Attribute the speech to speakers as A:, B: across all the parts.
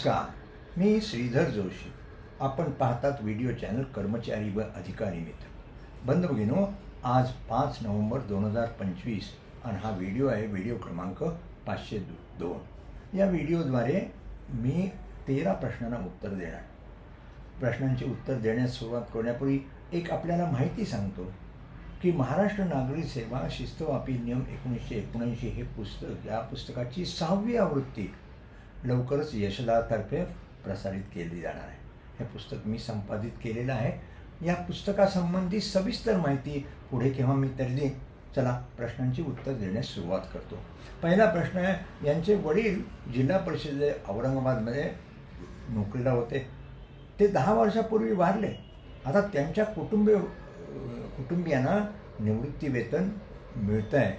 A: नमस्कार मी श्रीधर जोशी. आपण पाहतात व्हिडिओ चॅनल कर्मचारी व अधिकारी मित्र. बंद भगिनो आज पाच नोव्हेंबर दोन हजार पंचवीस आणि हा व्हिडिओ आहे व्हिडिओ क्रमांक पाचशे दोन. या व्हिडिओद्वारे मी तेरा प्रश्नांना उत्तर देणार. प्रश्नांचे उत्तर देण्यास सुरुवात करण्यापूर्वी एक आपल्याला माहिती सांगतो की महाराष्ट्र नागरी सेवा शिस्तवापी नियम एकोणीसशे एकोणऐंशी हे पुस्तक या पुस्तकाची सहावी आवृत्ती लवकरच यशदातर्फे प्रसारित केली जाणार आहे. हे पुस्तक मी संपादित केलेलं आहे. या पुस्तकासंबंधी सविस्तर माहिती पुढे केव्हा मी तरी चला प्रश्नांची उत्तर देण्यास सुरुवात करतो. पहिला प्रश्न आहे यांचे वडील जिल्हा परिषदे औरंगाबादमध्ये नोकरीला होते. ते दहा वर्षापूर्वी वारले. आता त्यांच्या कुटुंबीय कुटुंबियांना निवृत्ती वेतन मिळतं आहे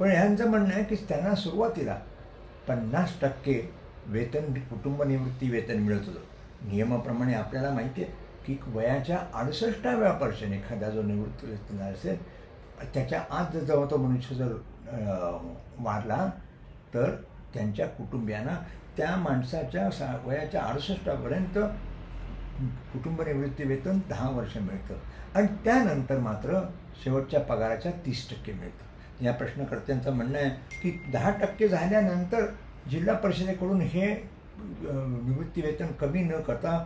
A: पण ह्यांचं म्हणणं आहे की त्यांना सुरुवातीला पन्नास टक्के वेतन कुटुंब निवृत्ती वेतन मिळत. होतं नियमाप्रमाणे आपल्याला माहिती आहे की वयाच्या अडुसष्टाव्या वर्षाने एखादा जो निवृत्ती वेतन असेल त्याच्या आत जर तो मनुष्य जर अं, वारला तर त्यांच्या कुटुंबियांना त्या माणसाच्या सा वयाच्या अडुसष्टापर्यंत कुटुंब निवृत्ती वेतन दहा वर्ष मिळतं. आणि त्यानंतर मात्र शेवटच्या पगाराच्या तीस टक्के मिळतं. या प्रश्नकर्त्यांचं म्हणणं आहे की दहा टक्के झाल्यानंतर जिल्हा परिषदेकडून हे निवृत्तीवेतन कमी न करता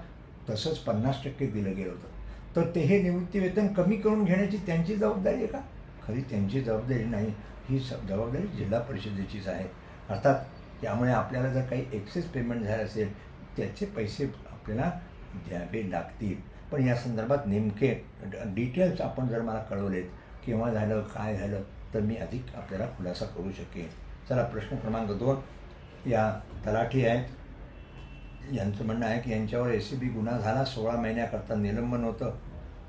A: तसंच पन्नास टक्के दिलं गेलं होतं. तर ते हे निवृत्तीवेतन कमी करून घेण्याची त्यांची जबाबदारी आहे का? खरी त्यांची जबाबदारी नाही. ही स जबाबदारी जिल्हा परिषदेचीच आहे. अर्थात त्यामुळे आपल्याला जर काही एक्सेस पेमेंट झालं असेल त्याचे पैसे आपल्याला द्यावे लागतील. पण या संदर्भात नेमके डिटेल्स आपण जर मला कळवलेत केव्हा झालं काय झालं तर मी अधिक आपल्याला खुलासा करू शकेन. चला प्रश्न क्रमांक दोन. या तलाठी आहेत. यांचं म्हणणं आहे की यांच्यावर ए सी बी गुन्हा झाला सोळा महिन्याकरता निलंबन होतं.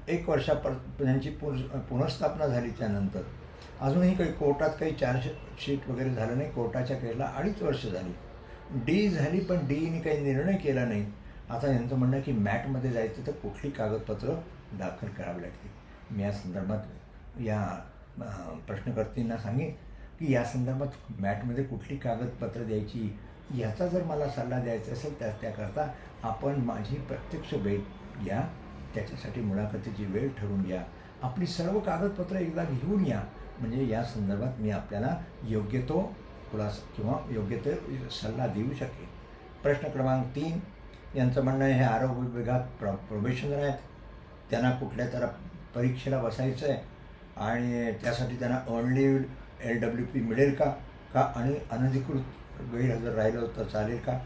A: एक वर्षापर यांची पुन पुनर्स्थापना झाली त्यानंतर अजूनही काही कोर्टात काही चार्जशीट वगैरे झालं नाही. कोर्टाच्या केसला अडीच वर्ष झाली. डी झाली पण डीने काही निर्णय केला नाही. आता यांचं म्हणणं आहे की मॅटमध्ये जायचं तर कुठली कागदपत्र दाखल करावी लागतील? मी या संदर्भात या प्रश्नकर्तींना प्रश्नकर्त्यांना सांगेन. की या संदर्भात मॅटमध्ये कुठली कागदपत्र द्यायची याचा जर मला सल्ला द्यायचा असेल तर त्याकरता आपण माझी प्रत्यक्ष भेट घ्या. त्याच्यासाठी मुलाखतीची वेळ ठरवून घ्या. आपली सर्व कागदपत्र एकदा घेऊन या. म्हणजे या संदर्भात मी आपल्याला योग्य तो खुलासा किंवा योग्य ते सल्ला देऊ शकेन. प्रश्न क्रमांक तीन यांचं म्हणणं आहे हे आरोग्य विभागात प्र प्रोबेशनर आहेत. त्यांना कुठल्या तर परीक्षेला बसायचं आहे आणि त्यासाठी त्यांना ओनली एल डब्ल्यू पी मिळेल का? का आणि अनधिकृत गैरहजर राहिलं तर चालेल का?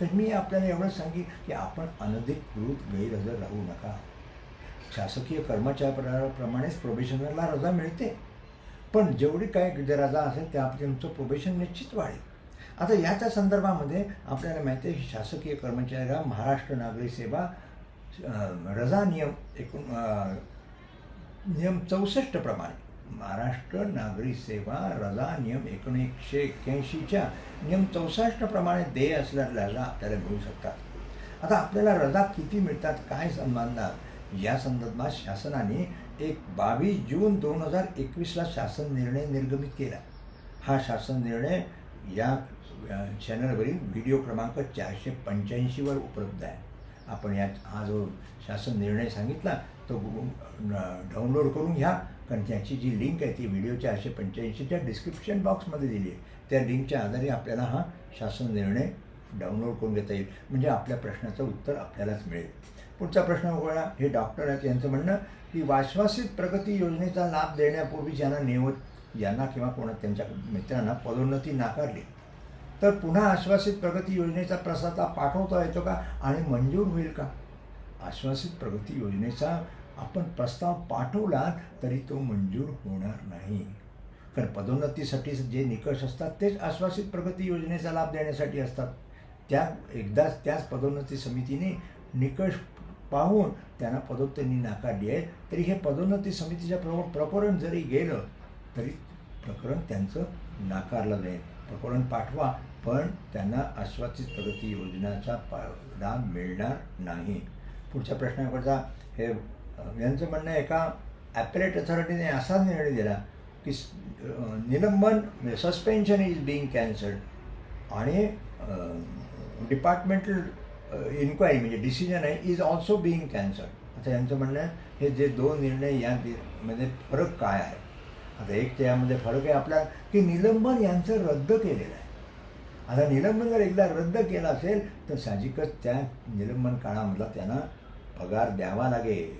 A: तर मी आपल्याला एवढंच सांगेन की आपण अनधिकृत गैरहजर राहू नका. शासकीय कर्मचाऱ्याप्रमाणेच प्रोबेशनरला रजा मिळते. पण जेवढी काय रजा असेल त्या तुमचं प्रोबेशन निश्चित वाढेल. आता याच्या संदर्भामध्ये आपल्याला माहिती आहे की शासकीय कर्मचाऱ्याला महाराष्ट्र नागरी सेवा रजा नियम एकूण नियम चौसष्ट प्रमाणे महाराष्ट्र नागरी सेवा रजा नियम एकोणीसशे एक्क्याऐंशीच्या नियम चौसष्ट प्रमाणे देय असलेल्या रजा आपल्याला मिळू शकतात. आता आपल्याला रजा किती मिळतात काय संबंधात या संदर्भात शासनाने एक बावीस जून दोन हजार एकवीसला शासन निर्णय निर्गमित केला. हा शासन निर्णय या चॅनलवरील व्हिडिओ क्रमांक चारशे पंच्याऐंशीवर उपलब्ध आहे. आपण या हा जो शासन निर्णय सांगितला तो डाउनलोड करून घ्या. कारण त्याची जी लिंक आहे ती व्हिडिओच्या चारशे पंच्याऐंशीच्या डिस्क्रिप्शन बॉक्समध्ये दिली आहे. त्या लिंकच्या आधारे आपल्याला हा शासन निर्णय डाउनलोड करून घेता येईल. म्हणजे आपल्या प्रश्नाचं उत्तर आपल्यालाच मिळेल. पुढचा प्रश्न बघा हे डॉक्टर आहेत यांचं म्हणणं की वाश्वासित प्रगती योजनेचा लाभ देण्यापूर्वी ज्यांना नेवत यांना किंवा कोणा त्यांच्या मित्रांना पदोन्नती नाकारली तर पुन्हा आश्वासित प्रगती योजनेचा प्रस्ताव पाठवता येतो का? आणि मंजूर होईल का? आश्वासित प्रगती योजनेचा आपण प्रस्ताव पाठवला तरी तो मंजूर होणार नाही. कारण पदोन्नतीसाठी जे निकष असतात तेच आश्वासित प्रगती योजनेचा लाभ देण्यासाठी असतात. त्या एकदाच त्याच पदोन्नती समितीने निकष पाहून त्यांना पदोन्नती नाकारली आहे तरी हे पदोन्नती समितीच्या प्र प्रकरण जरी गेलं तरी प्रकरण त्यांचं नाकारलं जाईल. प्रकरण पाठवा पण त्यांना आश्वासित प्रगती योजनाचा पा लाभ मिळणार नाही. पुढच्या प्रश्नाकरता हे यांचं म्हणणं आहे एका ॲपरेट अथॉरिटीने असा निर्णय दिला की निलंबन सस्पेन्शन इज बिईंग कॅन्सल्ड आणि डिपार्टमेंटल इन्क्वायरी म्हणजे डिसिजन आहे इज ऑल्सो बिईंग कॅन्सल्ड आता यांचं म्हणणं आहे हे जे दोन निर्णय या म्हणजे फरक काय आहे? आता एक त्यामध्ये फरक आहे आपला की निलंबन यांचं रद्द केलेलं आहे. आता निलंबन जर एकदा रद्द केलं असेल तर साहजिकच त्या निलंबन काळामधला त्यांना पगार द्यावा लागेल.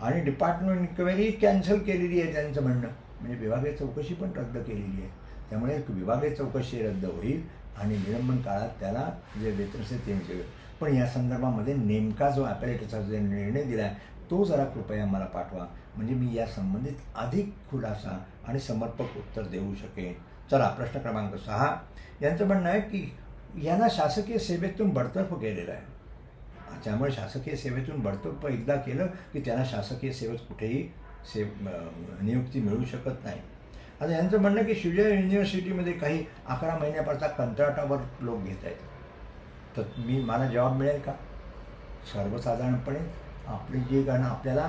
A: आणि डिपार्टमेंट इन्क्वायरी कॅन्सल केलेली आहे त्यांचं म्हणणं. म्हणजे विभागीय चौकशी पण रद्द केलेली आहे. त्यामुळे एक विभागीय चौकशी रद्द होईल आणि निलंबन काळात त्याला जे वेतन असेल ते मिळेल. पण या संदर्भामध्ये नेमका जो ॲपॅरेटचा जो निर्णय दिला आहे तो जरा कृपया मला पाठवा. म्हणजे मी या संबंधित अधिक खुलासा आणि समर्पक उत्तर देऊ शकेन. चला प्रश्न क्रमांक सहा. यांचं म्हणणं आहे की यांना शासकीय सेवेतून बडतर्फ केलेलं आहे. त्यामुळे शासकीय सेवेतून बडतर्फ एकदा केलं की त्यांना शासकीय सेवेत कुठेही से नियुक्ती मिळू शकत नाही. आता यांचं म्हणणं की शिवजय युनिव्हर्सिटीमध्ये काही अकरा महिन्यापर्यंत कंत्राटावर लोक घेत आहेत. तर मी मला जॉब मिळेल का? सर्वसाधारणपणे आपली जी गाणं आपल्याला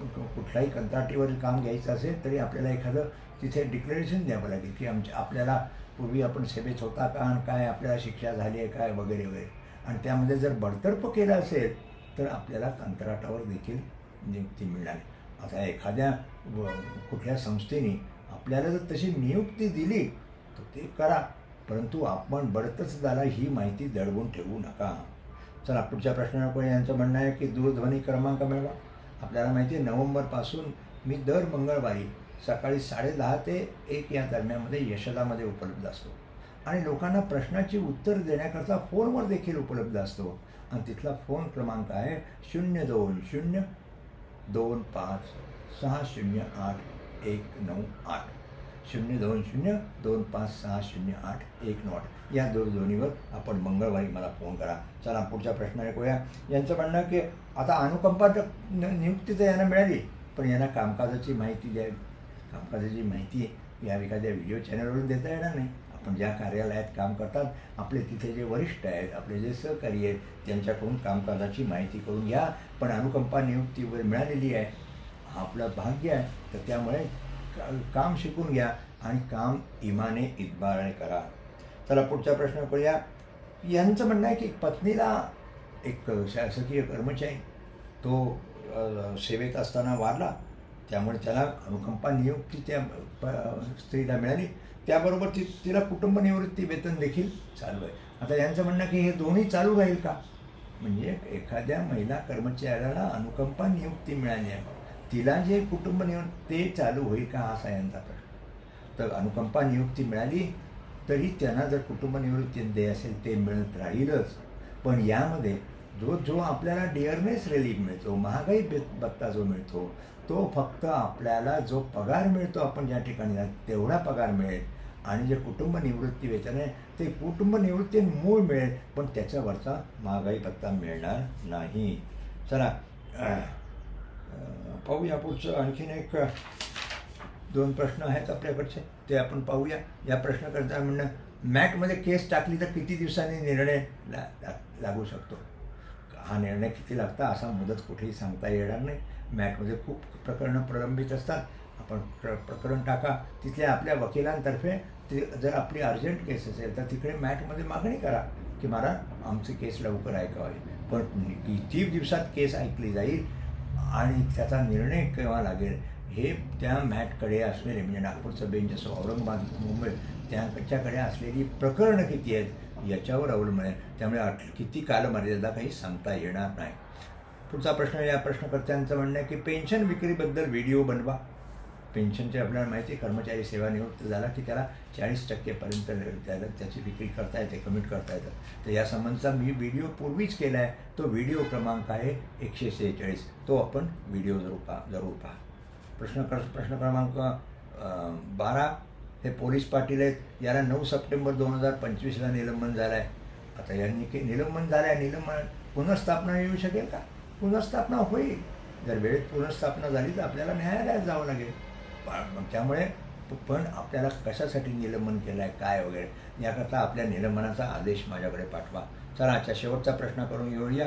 A: कुठल्याही कंत्राटीवर काम घ्यायचं असेल तरी आपल्याला एखादं तिथे डिक्लेरेशन द्यावं लागेल की आमच्या आपल्याला पूर्वी आपण सेवेत होता का आणि काय आपल्याला शिक्षा झाली आहे काय वगैरे वगैरे. आणि त्यामध्ये जर बडतर्फ केलं असेल तर आपल्याला कंत्राटावर देखील नियुक्ती मिळणार आता एखाद्या व- कुठल्या संस्थेने आपल्याला जर तशी नियुक्ती दिली तर ते करा. परंतु आपण बडतच झाला ही माहिती दडवून ठेवू नका. चला पुढच्या प्रश्नाकडे यांचं म्हणणं आहे की दूरध्वनी क्रमांक मिळवा? आपल्याला माहिती आहे नोव्हेंबरपासून मी दर मंगळवारी सकाळी साडेदहा ते एक या दरम्यानमध्ये यशदामध्ये उपलब्ध असतो. आणि लोकांना प्रश्नाची उत्तर देण्याकरता फोनवर देखील उपलब्ध असतो. आणि तिथला फोन क्रमांक आहे शून्य दोन शून्य दोन पाच सहा शून्य आठ एक नऊ आठ. शून्य दोन शून्य दोन पाच सहा शून्य आठ एक नऊ आठ. या दूरध्वनीवर आपण मंगळवारी मला फोन करा. चला पुढचा प्रश्न ऐकूया यांचं म्हणणं की आता अनुकंपा तर न- नियुक्ती तर यांना मिळाली पण यांना कामकाजाची माहिती द्यावी कामकाजाची माहिती या एखाद्या व्हिडिओ चॅनलवरून देता येणार नाही. आपण ज्या कार्यालयात काम करतात आपले तिथे जे वरिष्ठ आहेत आपले जे सहकारी आहेत त्यांच्याकडून कामकाजाची माहिती करून घ्या. पण अनुकंपा नियुक्तीवर मिळालेली आहे. हा आपलं भाग्य आहे तर त्यामुळे का- काम शिकून घ्या आणि काम इमाने इतबाराने करा. चला पुढचा प्रश्न करूया. यांचं म्हणणं आहे की पत्नीला एक शासकीय कर्मचारी तो सेवेत असताना वारला. त्यामुळे त्याला अनुकंपा नियुक्ती त्या प- स्त्रीला मिळाली. त्याबरोबर ती तिला कुटुंब निवृत्ती वेतन देखील चालू आहे. आता यांचं म्हणणं की हे दोन्ही चालू राहील का? म्हणजे एखाद्या महिला कर्मचाऱ्याला अनुकंपा नियुक्ती मिळाली आहे. तिला जे कुटुंब निवृत्ती ते चालू होईल का? असा यांचा प्रश्न. तर अनुकंपा नियुक्ती मिळाली तरी त्यांना जर कुटुंब निवृत्ती दे असेल ते मिळत राहीलच. पण यामध्ये जो जो आपल्याला डिअरनेस रिलीफ मिळतो महागाई बत्ता भत्ता जो मिळतो तो फक्त आपल्याला जो पगार मिळतो आपण ज्या ठिकाणी तेवढा पगार मिळेल. आणि जे कुटुंब निवृत्ती वेतन आहे ते कुटुंब निवृत्ती मूळ मिळेल पण त्याच्यावरचा महागाई भत्ता मिळणार नाही. चला पाहूया पुढचं आणखीन एक दोन प्रश्न आहेत आपल्याकडचे ते आपण पाहूया. या प्रश्न करता म्हणणं मॅटमध्ये केस टाकली तर किती दिवसांनी निर्णय ला ला- लागू शकतो? हा निर्णय किती लागता असा मुदत कुठेही सांगता येणार नाही. मॅटमध्ये खूप प्रकरणं प्रलंबित असतात. आपण प्र प्रकरण टाका. तिथल्या आपल्या वकिलांतर्फे ते जर आपली अर्जंट केस असेल तर तिकडे मॅटमध्ये मागणी करा की मला आमची केस लवकर ऐकावी. पण किती दिवसात केस ऐकली जाईल आणि त्याचा निर्णय केव्हा लागेल हे त्या मॅटकडे असलेले म्हणजे नागपूरचं बेंच असो औरंगाबाद मुंबई त्यांच्याकडे असलेली प्रकरणं किती आहेत याच्यावर अवलंबून आहे. त्यामुळे आठ किती कालमर्यादा काही सांगता येणार नाही. पुढचा प्रश्न या प्रश्नकर्त्यांचं म्हणणं आहे की पेन्शन विक्रीबद्दल व्हिडिओ बनवा. पेन्शनचे आपल्याला माहिती कर्मचारी सेवानिवृत्त झाला की त्याला चाळीस टक्केपर्यंत त्याला त्याची विक्री करता येते कमिट करता येतं. तर या संबंधचा मी व्हिडिओ पूर्वीच केला आहे. तो व्हिडिओ क्रमांक आहे एकशे सेहेचाळीस. तो आपण व्हिडिओ जरूर पहा जरूर पहा. प्रश्न प्रश्न क्रमांक बारा हे पोलीस पाटील आहेत. याला नऊ सप्टेंबर दोन हजार पंचवीसला निलंबन झालं आहे आता यांनी की निलंबन झालं आहे निलंबन पुनर्स्थापना येऊ शकेल का? पुनर्स्थापना होईल. जर वेळेत पुनर्स्थापना झाली तर आपल्याला न्यायालयात जावं लागेल. मग त्यामुळे पण आपल्याला कशासाठी निलंबन केलं आहे काय वगैरे याकरता आपल्या निलंबनाचा आदेश माझ्याकडे पाठवा. चला आजच्या शेवटचा प्रश्न करून येऊया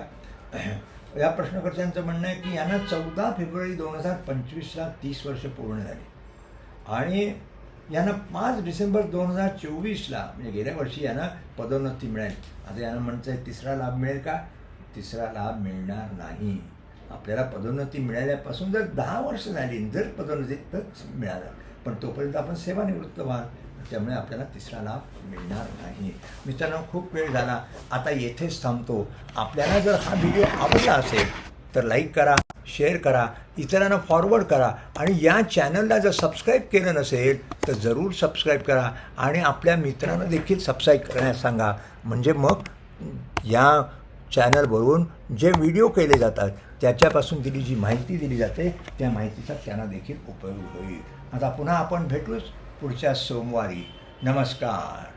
A: या प्रश्नकर्त्यांचं म्हणणं आहे की यांना चौदा फेब्रुवारी दोन हजार पंचवीसला तीस वर्ष पूर्ण झाली. आणि यांना पाच डिसेंबर दोन हजार चोवीसला म्हणजे गेल्या वर्षी यांना पदोन्नती मिळेल. आता यांना म्हणतं आहे तिसरा लाभ मिळेल का? तिसरा लाभ मिळणार नाही. आपल्याला पदोन्नती मिळाल्यापासून जर दहा वर्ष झाली जर पदोन्नती तर मिळालं पण तोपर्यंत आपण सेवानिवृत्त व्हाल. त्यामुळे आपल्याला तिसरा लाभ मिळणार नाही. मित्रांनो खूप वेळ झाला. आता येथेच थांबतो. आपल्याला जर हा व्हिडिओ आवडला असेल तर लाईक करा. शेअर करा इतरांना फॉरवर्ड करा आणि या चॅनलला जर सबस्क्राईब केलं नसेल तर जरूर सबस्क्राईब करा आणि आपल्या मित्रांना देखील सबस्क्राईब करण्यास सांगा. म्हणजे मग या चॅनलवरून जे व्हिडिओ केले जातात त्याच्यापासून दिली जी माहिती दिली जाते त्या माहितीचा त्यांना देखील उपयोग होईल. आता पुन्हा आपण भेटूच पुढच्या सोमवारी. नमस्कार.